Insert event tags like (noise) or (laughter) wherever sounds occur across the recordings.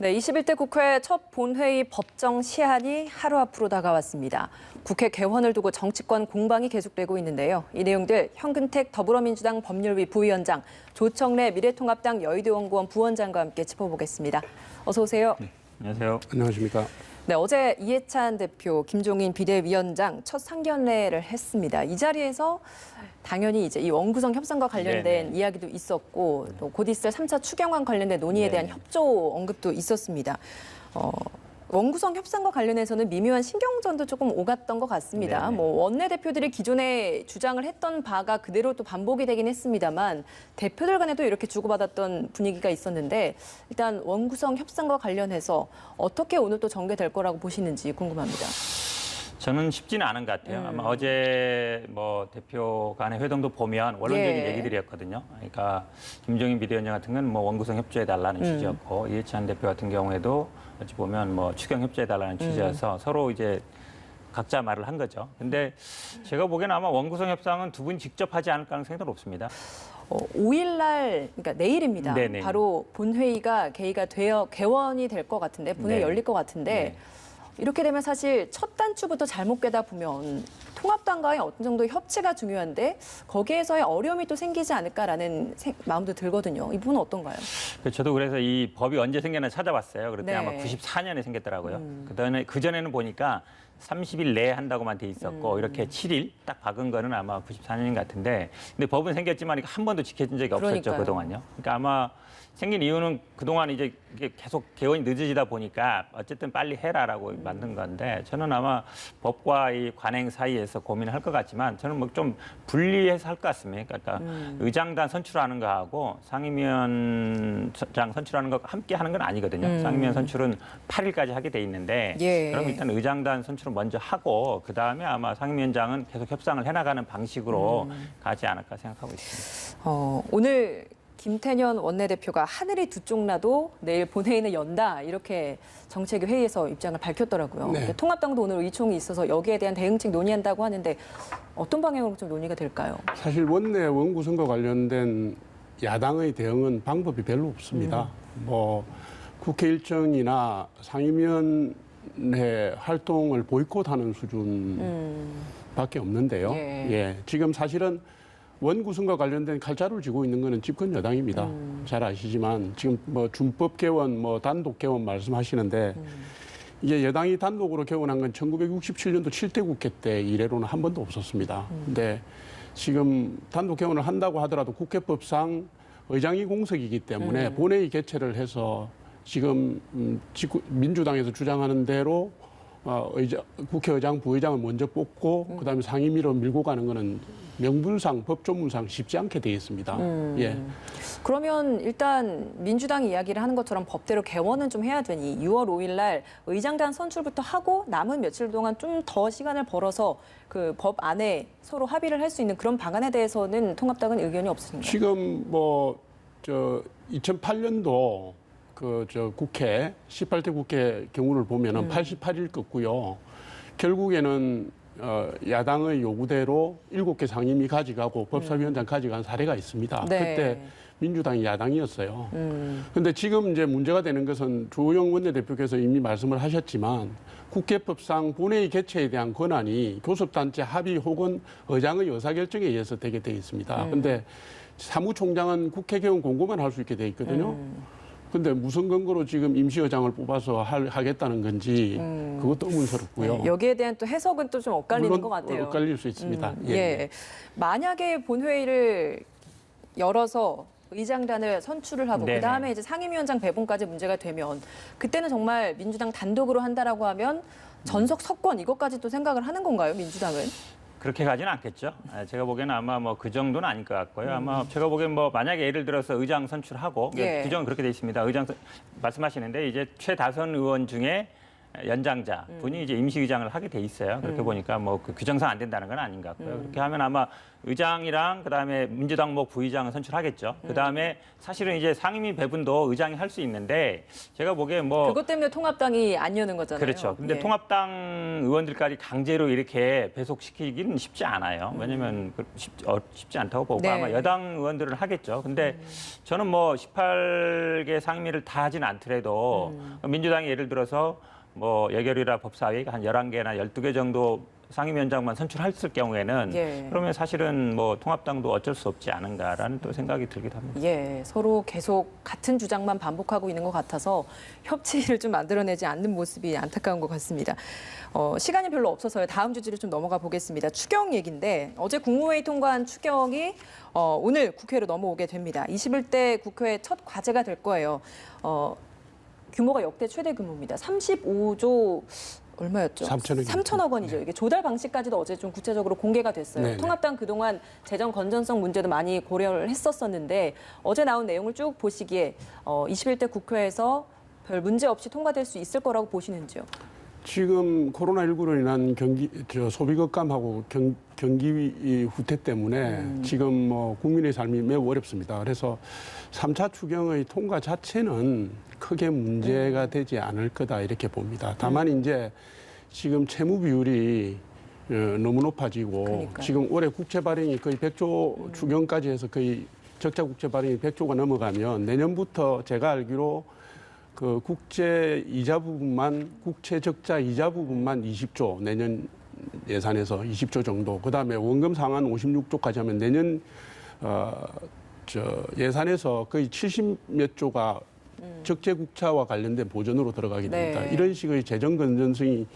네, 21대 국회 첫 본회의 법정 시한이 하루 앞으로 다가왔습니다. 국회 개원을 두고 정치권 공방이 계속되고 있는데요. 이 내용들 현근택 더불어민주당 법률위 부위원장, 조청래 미래통합당 여의도연구원 부원장과 함께 짚어보겠습니다. 어서 오세요. 안녕하세요. 안녕하십니까. 네, 어제 이해찬 대표, 김종인 비대위원장 첫 상견례를 했습니다. 이 자리에서 당연히 이제 이 원구성 협상과 관련된 네네. 이야기도 있었고 또 곧 있을 3차 추경안 관련된 논의에 대한 네네. 협조 언급도 있었습니다. 어, 원구성 협상과 관련해서는 미묘한 신경전도 조금 오갔던 것 같습니다. 네네. 뭐 원내대표들이 기존에 주장을 했던 바가 그대로 또 반복이 되긴 했습니다만 대표들 간에도 이렇게 주고받았던 분위기가 있었는데 일단 원구성 협상과 관련해서 어떻게 오늘 또 전개될 거라고 보시는지 궁금합니다. 저는 쉽지는 않은 것 같아요. 음. 아마 어제 뭐 대표 간의 회동도 보면 원론적인 예. 얘기들이었거든요. 그러니까 김종인 비대위원장 같은 건 뭐 원구성 협조해 달라는 음. 취지였고 이해찬 대표 같은 경우에도 어찌 보면 뭐 추경 협조해 달라는 취지여서 음. 서로 이제 각자 말을 한 거죠. 근데 제가 보기에는 아마 원구성 협상은 두 분이 직접 하지 않을 가능성이 더 높습니다. 어, 5일날 그러니까 내일입니다. 네네. 바로 본회의가 개의가 되어 개원이 될 것 같은데 본회의 네. 열릴 것 같은데 네. 이렇게 되면 사실 첫 단추부터 잘못 깨다 보면 통합당과의 어떤 정도 협치가 중요한데 거기에서의 어려움이 또 생기지 않을까라는 생- 마음도 들거든요. 이 부분은 어떤가요? 그 저도 그래서 이 법이 언제 생겼나 찾아봤어요. 그랬더니 네. 아마 94년에 생겼더라고요. 음. 그다음에 그 전에는 보니까 30일 내에 한다고만 돼 있었고 음. 이렇게 7일 딱 박은 거는 아마 94년 같은데 근데 법은 생겼지만 한 번도 지켜진 적이 없었죠 그러니까요. 그동안요. 그러니까 아마 생긴 이유는 그동안 이제 계속 개원이 늦어지다 보니까 어쨌든 빨리 해라라고 음. 만든 건데 저는 아마 법과 이 관행 사이에서 고민을 할 것 같지만 저는 뭐 좀 분리해서 할 것 같습니다. 그러니까 음. 의장단 선출하는 거하고 상임위원장 선출하는 거 함께 하는 건 아니거든요. 음. 상임위원 선출은 8일까지 하게 돼 있는데 예. 그럼 일단 의장단 선출을 먼저 하고 그 다음에 아마 상임위원장은 계속 협상을 해나가는 방식으로 음. 가지 않을까 생각하고 있습니다. 어, 오늘 김태년 원내대표가 하늘이 두 쪽 나도 내일 본회의는 연다 이렇게 정책위 회의에서 입장을 밝혔더라고요. 네. 통합당도 오늘 의총이 있어서 여기에 대한 대응책 논의한다고 하는데 어떤 방향으로 좀 논의가 될까요? 사실 원내 원구 선거 관련된 야당의 대응은 방법이 별로 없습니다. 뭐 국회 일정이나 상임위원회 활동을 보이콧하는 수준밖에 음, 없는데요. 예. 예. 지금 사실은 원구선과 관련된 칼자루를 쥐고 있는 것은 집권 여당입니다. 음. 잘 아시지만 지금 뭐 준법 개원, 뭐 단독 개원 말씀하시는데 음. 이게 여당이 단독으로 개원한 건 1967년도 7대 국회 때 이래로는 한 번도 없었습니다. 근데 지금 단독 개원을 한다고 하더라도 국회법상 의장이 공석이기 때문에 본회의 개최를 해서 지금 음, 민주당에서 주장하는 대로 어, 의장, 국회의장, 부의장을 먼저 뽑고 그다음에 상임위로 밀고 가는 거는 명분상, 법조문상 쉽지 않게 되어 있습니다. 음. 예. 그러면 일단 민주당이 이야기를 하는 것처럼 법대로 개원은 좀 해야 되니 6월 5일 날 의장단 선출부터 하고 남은 며칠 동안 좀 더 시간을 벌어서 그 법 안에 서로 합의를 할 수 있는 그런 방안에 대해서는 통합당은 의견이 없으신가요? 지금 뭐 저 2008년도 그 저 국회 18대 국회 경우를 보면은 88일 껐고요. 결국에는 어 야당의 요구대로 7개 상임위 가져가고 법사위원장 가져간 사례가 있습니다. 네. 그때 민주당이 야당이었어요. 음, 근데 지금 이제 문제가 되는 것은 주호영 원내대표께서 이미 말씀을 하셨지만 국회법상 본회의 개최에 대한 권한이 교섭단체 합의 혹은 의장의 의사결정에 의해서 되게 돼 있습니다. 근데 사무총장은 국회 개원 공고만 할 수 있게 돼 있거든요. 근데 무슨 근거로 지금 임시의장을 뽑아서 할, 하겠다는 건지 그것도 의문스럽고요. 네, 여기에 대한 또 해석은 또 좀 엇갈리는 것 같아요. 엇갈릴 수 있습니다. 음, 예. 만약에 본회의를 열어서 의장단을 선출을 하고 네네. 그다음에 이제 상임위원장 배분까지 문제가 되면 그때는 정말 민주당 단독으로 한다라고 하면 전석 석권 이것까지 또 생각을 하는 건가요, 민주당은? 그렇게 가지는 않겠죠. 아, 제가 보기에는 아마 뭐 그 정도는 아닐 것 같고요. 아마 음. 제가 보기엔 뭐 만약에 예를 들어서 의장 선출하고 예. 규정은 그렇게 돼 있습니다. 의장 선- 말씀하시는데 이제 최다선 의원 중에 연장자 분이 이제 임시 의장을 하게 돼 있어요. 그렇게 보니까 뭐 그 규정상 안 된다는 건 아닌 것 같고요. 그렇게 하면 아마 의장이랑 그다음에 민주당 뭐 부의장을 선출하겠죠. 그다음에 사실은 이제 상임위 배분도 의장이 할 수 있는데 제가 보기에 뭐 그것 때문에 통합당이 안 여는 거잖아요. 그렇죠. 근데 예. 통합당 의원들까지 강제로 이렇게 배속시키기는 쉽지 않아요. 왜냐하면 그 쉽, 어, 쉽지 않다고 보고 네. 아마 여당 의원들은 하겠죠. 근데 저는 뭐 18개 상임위를 다 하진 않더라도 민주당이 예를 들어서 뭐 예결위라 법사위가 한 11개나 12개 정도 상임위원장만 선출했을 경우에는 예. 그러면 사실은 뭐 통합당도 어쩔 수 없지 않은가라는 또 생각이 들기도 합니다. 예, 서로 계속 같은 주장만 반복하고 있는 것 같아서 협치를 좀 만들어내지 않는 모습이 안타까운 것 같습니다. 어, 시간이 별로 없어서요. 다음 주제로 좀 넘어가 보겠습니다. 추경 얘기인데 어제 국무회의 통과한 추경이 어, 오늘 국회로 넘어오게 됩니다. 21대 국회 첫 과제가 될 거예요. 어, 규모가 역대 최대 규모입니다. 35조 얼마였죠? 3천억. 3천억 원이죠. 이게 조달 방식까지도 어제 좀 구체적으로 공개가 됐어요. 네네. 통합당 그동안 재정 건전성 문제도 많이 고려를 했었었는데 어제 나온 내용을 쭉 보시기에 어, 21대 국회에서 별 문제 없이 통과될 수 있을 거라고 보시는지요? 지금 코로나19로 인한 경기 저 소비 급감하고 경, 경기 후퇴 때문에 지금 뭐 국민의 삶이 매우 어렵습니다. 그래서 삼차 추경의 통과 자체는 크게 문제가 되지 않을 거다 이렇게 봅니다. 다만 이제 지금 채무 비율이 어, 너무 높아지고 그러니까요. 지금 올해 국채 발행이 거의 100조 추경까지 해서 거의 적자 국채 발행이 100조가 넘어가면 내년부터 제가 알기로 그 국제 이자 부분만 국채 적자 이자 부분만 20조 내년 예산에서 20조 정도 그다음에 원금 상한 56조까지 하면 내년 어 저 예산에서 거의 70몇 조가 적재 국채와 관련된 보전으로 들어가게 됩니다. 네. 이런 식의 재정 건전성이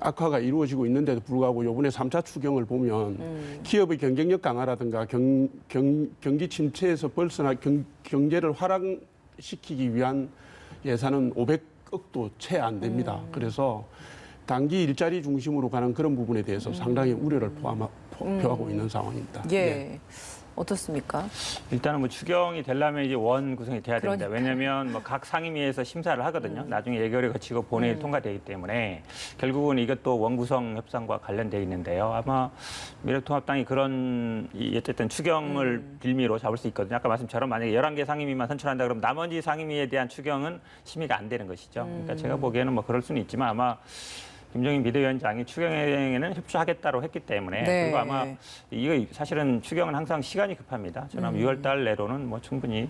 악화가 이루어지고 있는데도 불구하고 이번에 삼차 추경을 보면 기업의 경쟁력 강화라든가 경, 경, 경기 침체에서 벌써나 경, 경제를 활황시키기 위한 예산은 500억도 채 안 됩니다. 그래서 단기 일자리 중심으로 가는 그런 부분에 대해서 상당히 우려를 포함하, 포, 표하고 있는 상황입니다. 예. 네. 어떻습니까? 일단은 뭐 추경이 되려면 이제 원 구성이 돼야 됩니다. 그러니까요. 왜냐하면 뭐 각 상임위에서 심사를 하거든요. 나중에 예결위 거치고 본회의 통과되기 때문에 결국은 이것도 원 구성 협상과 관련돼 있는데요. 아마 미래통합당이 그런 이 어쨌든 추경을 빌미로 잡을 수 있거든요. 아까 말씀처럼 만약에 11개 상임위만 선출한다 그러면 나머지 상임위에 대한 추경은 심의가 안 되는 것이죠. 그러니까 제가 보기에는 뭐 그럴 수는 있지만 아마 김종인 비대위원장이 추경에는 협조하겠다고 했기 때문에 네. 그리고 아마 이거 사실은 추경은 항상 시간이 급합니다. 저는 음. 6월 달 내로는 뭐 충분히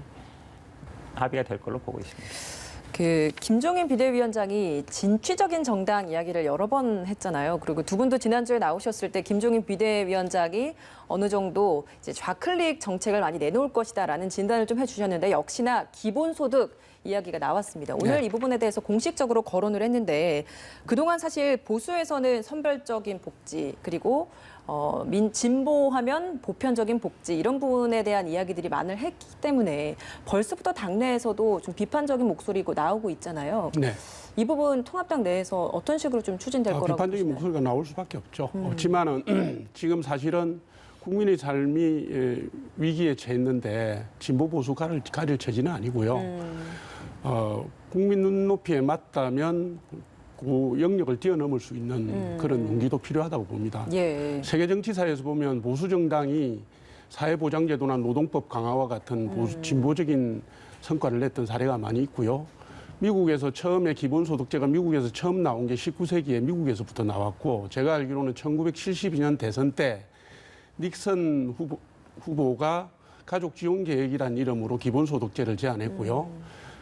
합의가 될 걸로 보고 있습니다. 그 김종인 비대위원장이 진취적인 정당 이야기를 여러 번 했잖아요. 그리고 두 분도 지난주에 나오셨을 때 김종인 비대위원장이 어느 정도 이제 좌클릭 정책을 많이 내놓을 것이다라는 진단을 좀 해주셨는데 역시나 기본소득 이야기가 나왔습니다. 오늘 네. 이 부분에 대해서 공식적으로 거론을 했는데 그동안 사실 보수에서는 선별적인 복지 그리고 어, 민 진보하면 보편적인 복지 이런 부분에 대한 이야기들이 많을 했기 때문에 벌써부터 당내에서도 좀 비판적인 목소리가 나오고 있잖아요. 네. 이 부분 통합당 내에서 어떤 식으로 좀 추진될 아, 거라고 비판적인 보시나요? 목소리가 나올 수밖에 없죠. 없지만은 (clears throat) 지금 사실은 국민의 삶이 에, 위기에 처했는데 진보 보수 가를 가릴 처지는 아니고요. 음. 어, 국민 눈높이에 맞다면 그 영역을 뛰어넘을 수 있는 그런 용기도 필요하다고 봅니다. 예. 세계 정치사에서 보면 보수 정당이 사회보장제도나 노동법 강화와 같은 보수 진보적인 성과를 냈던 사례가 많이 있고요. 미국에서 처음에 기본소득제가 미국에서 처음 나온 게 19세기에 미국에서부터 나왔고 제가 알기로는 1972년 대선 때 닉슨 후보, 후보가 가족 지원 계획이라는 이름으로 기본소득제를 제안했고요.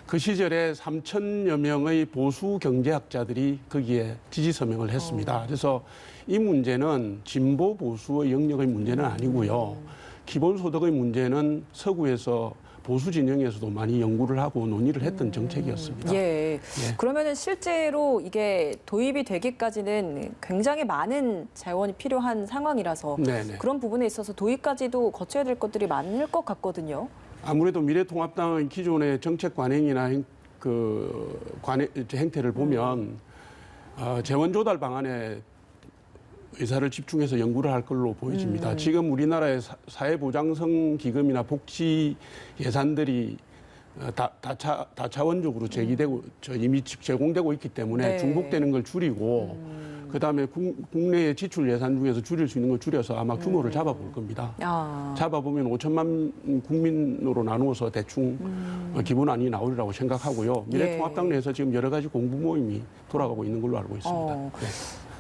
그 시절에 3천여 명의 보수 경제학자들이 거기에 지지 서명을 했습니다. 그래서 이 문제는 진보 보수의 영역의 문제는 아니고요. 기본소득의 문제는 서구에서 보수 진영에서도 많이 연구를 하고 논의를 했던 정책이었습니다. 예. 그러면은 실제로 이게 도입이 되기까지는 굉장히 많은 재원이 필요한 상황이라서 네네. 그런 부분에 있어서 도입까지도 거쳐야 될 것들이 많을 것 같거든요. 아무래도 미래통합당의 기존의 정책 관행이나 행, 그 관행, 행태를 보면 어, 재원 조달 방안에 의사를 집중해서 연구를 할 걸로 보여집니다. 지금 우리나라의 사- 사회보장성 기금이나 복지 예산들이 어, 다, 다차, 다차원적으로 제기되고 저 이미 지- 제공되고 있기 때문에 네. 음. 중복되는 걸 줄이고 그다음에 국, 국내의 지출 예산 중에서 줄일 수 있는 걸 줄여서 아마 음. 규모를 잡아볼 겁니다. 아. 잡아보면 5천만 국민으로 나누어서 대충 어, 기본 안이 나오리라고 생각하고요. 음. 예. 미래통합당 내에서 지금 여러 가지 공부 모임이 돌아가고 있는 걸로 알고 있습니다. 어. 네.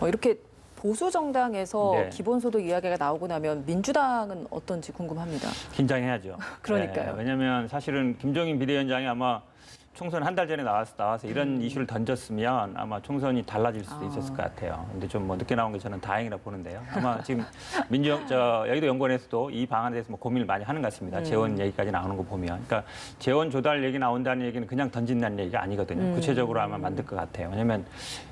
어, 이렇게 보수 정당에서 네. 기본소득 이야기가 나오고 나면 민주당은 어떤지 궁금합니다. 긴장해야죠. (laughs) 그러니까요. 네, 왜냐하면 사실은 김종인 비대위원장이 아마 총선 한 달 전에 나와서 나와서 이런 이슈를 던졌으면 아마 총선이 달라질 수도 음. 아. 있었을 것 같아요. 근데 좀 뭐 늦게 나온 게 저는 다행이라 보는데요. 아마 (laughs) 지금 민주영 저 여의도 연구원에서도 이 방안에 대해서 뭐 고민을 많이 하는 것 같습니다. 음. 재원 얘기까지 나오는 거 보면, 그러니까 재원 조달 얘기 나온다는 얘기는 그냥 던진다는 얘기가 아니거든요. 음. 구체적으로 아마 만들 것 같아요. 왜냐하면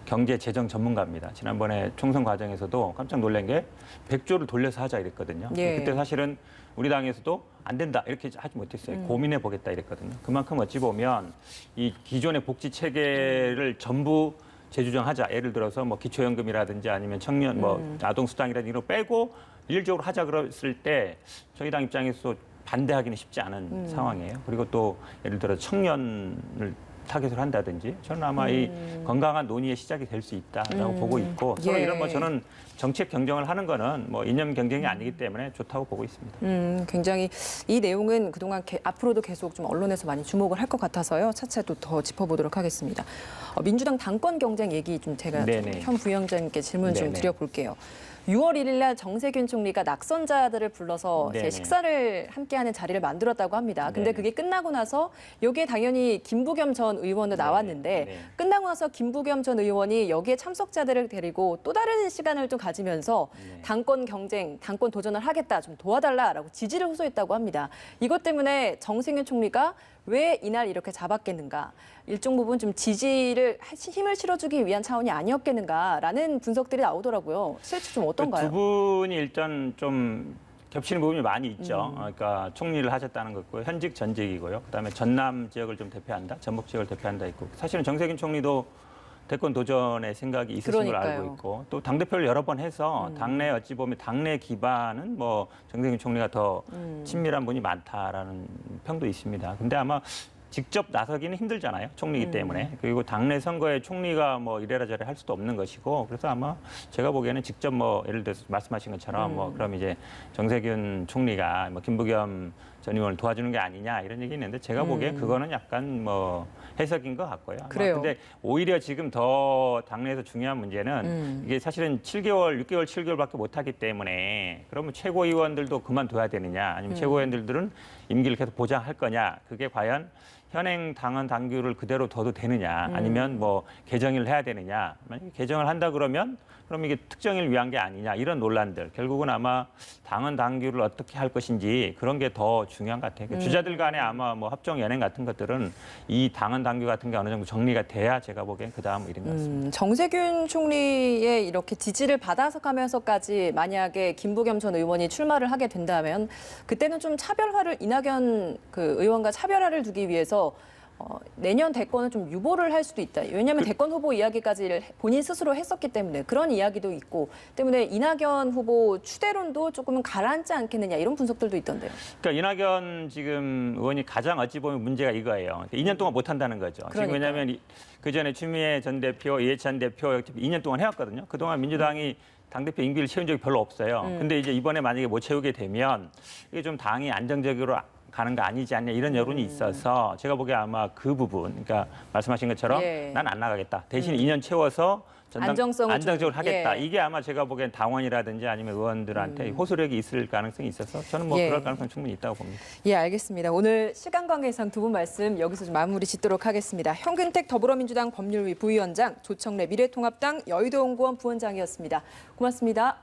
경제 재정 전문가입니다. 지난번에 총선 과정에서도 깜짝 놀란 게 100조를 돌려서 하자 이랬거든요. 예. 그때 사실은 우리 당에서도 안 된다 이렇게 하지 못했어요. 음. 고민해 보겠다 이랬거든요. 그만큼 어찌 보면 이 기존의 복지 체계를 전부 재조정하자. 예를 들어서 뭐 기초연금이라든지 아니면 청년 뭐 음. 아동수당이라든지 이런 거 빼고 일적으로 하자 그랬을 때 저희 당 입장에서 반대하기는 쉽지 않은 음. 상황이에요. 그리고 또 예를 들어 청년을 타겟을 한다든지 저는 아마 음. 이 건강한 논의의 시작이 될 수 있다라고 음. 보고 있고 서로 예. 이런 뭐 저는 정책 경쟁을 하는 거는 뭐 이념 경쟁이 아니기 때문에 좋다고 보고 있습니다. 음, 굉장히 이 내용은 그동안 게- 앞으로도 계속 좀 언론에서 많이 주목을 할 것 같아서요. 차차 또 더 짚어보도록 하겠습니다. 어, 민주당 당권 경쟁 얘기 좀 제가. 현 부위원장님께 질문 좀. 드려볼게요. 6월 1일 날 정세균 총리가 낙선자들을 불러서 제 네네. 식사를 함께하는 자리를 만들었다고 합니다. 근데 네네. 그게 끝나고 나서 여기에 당연히 김부겸 전 의원도 나왔는데 네네. 끝나고 나서 김부겸 전 의원이 여기에 참석자들을 데리고 또 다른 시간을 좀 가지면서 네. 당권 경쟁, 당권 도전을 하겠다, 좀 도와달라라고 지지를 호소했다고 합니다. 이것 때문에 정세균 총리가 왜 이날 이렇게 잡았겠는가? 일정 부분 좀 지지를 힘을 실어주기 위한 차원이 아니었겠는가라는 분석들이 나오더라고요. 실제 좀 어떤가요? 두 분이 일단 좀 겹치는 부분이 많이 음. 있죠. 어, 그러니까 총리를 하셨다는 것고 현직 전직이고요. 그다음에 전남 지역을 좀 대표한다, 전북 지역을 대표한다 있고 사실은 정세균 총리도 대권 도전의 생각이 있으신 걸 그러니까요. 음. 알고 있고 또 당 대표를 여러 번 해서 당내 어찌 보면 당내 기반은 뭐 정세균 총리가 더 음. 친밀한 분이 많다라는 평도 있습니다. 근데 아마 직접 나서기는 힘들잖아요. 총리이기 음. 때문에. 그리고 당내 선거에 총리가 뭐 이래라 저래 할 수도 없는 것이고 그래서 아마 제가 보기에는 직접 뭐 예를 들어서 말씀하신 것처럼 음. 뭐 그럼 이제 정세균 총리가 뭐 김부겸 전 의원을 도와주는 게 아니냐 이런 얘기 있는데 제가 보기엔 그거는 약간 뭐 해석인 것 같고요. 음. 그래요. 근데 오히려 지금 더 당내에서 중요한 문제는 음. 이게 사실은 7개월, 6개월, 7개월밖에 못 하기 때문에 그러면 최고위원들도 그만둬야 되느냐 아니면 음. 최고위원들은 임기를 계속 보장할 거냐 그게 과연 현행 당헌 당규를 그대로 둬도 되느냐 음. 아니면 뭐 개정을 해야 되느냐 만약에 개정을 한다 그러면 그럼 이게 특정일 위한 게 아니냐 이런 논란들 결국은 아마 당헌 당규를 어떻게 할 것인지 그런 게 더 중요한 것 같아요. 음. 그러니까 주자들 간에 아마 뭐 합종 연행 같은 것들은 이 당헌 당규 같은 게 어느 정도 정리가 돼야 제가 보기엔 그 다음 일인 것 같습니다. 음, 정세균 총리의 이렇게 지지를 받아서 가면서까지 만약에 김부겸 전 의원이 출마를 하게 된다면 그때는 좀 차별화를 이낙연 그 의원과 차별화를 두기 위해서 어, 내년 대권을 좀 유보를 할 수도 있다. 왜냐하면 대권 후보 이야기까지 본인 스스로 했었기 때문에 그런 이야기도 있고 때문에 이낙연 후보 추대론도 조금은 가라앉지 않겠느냐 이런 분석들도 있던데요. 그러니까 이낙연 지금 의원이 가장 어찌 보면 문제가 이거예요. 2년 동안 못 한다는 거죠. 지금 그러니까요. 왜냐하면 그 전에 추미애 전 대표, 이해찬 대표 2년 동안 해왔거든요. 그동안 민주당이 당 대표 임기를 채운 적이 별로 없어요. 음. 근데 이제 이번에 만약에 못 채우게 되면 이게 좀 당이 안정적으로 가는 거 아니지 않냐 이런 여론이 있어서 제가 보기에 아마 그 부분, 그러니까 말씀하신 것처럼 예. 난 안 나가겠다. 대신 2년 채워서 전당 안정성을 안정적으로 좀, 하겠다. 예. 이게 아마 제가 보기엔 당원이라든지 아니면 의원들한테 호소력이 있을 가능성이 있어서 저는 뭐 예. 그럴 가능성 이 충분히 있다고 봅니다. 예, 알겠습니다. 오늘 시간 관계상 두 분 말씀 여기서 좀 마무리 짓도록 하겠습니다. 현근택 더불어민주당 법률위 부위원장, 조청래 미래통합당 여의도연구원 부원장이었습니다. 고맙습니다.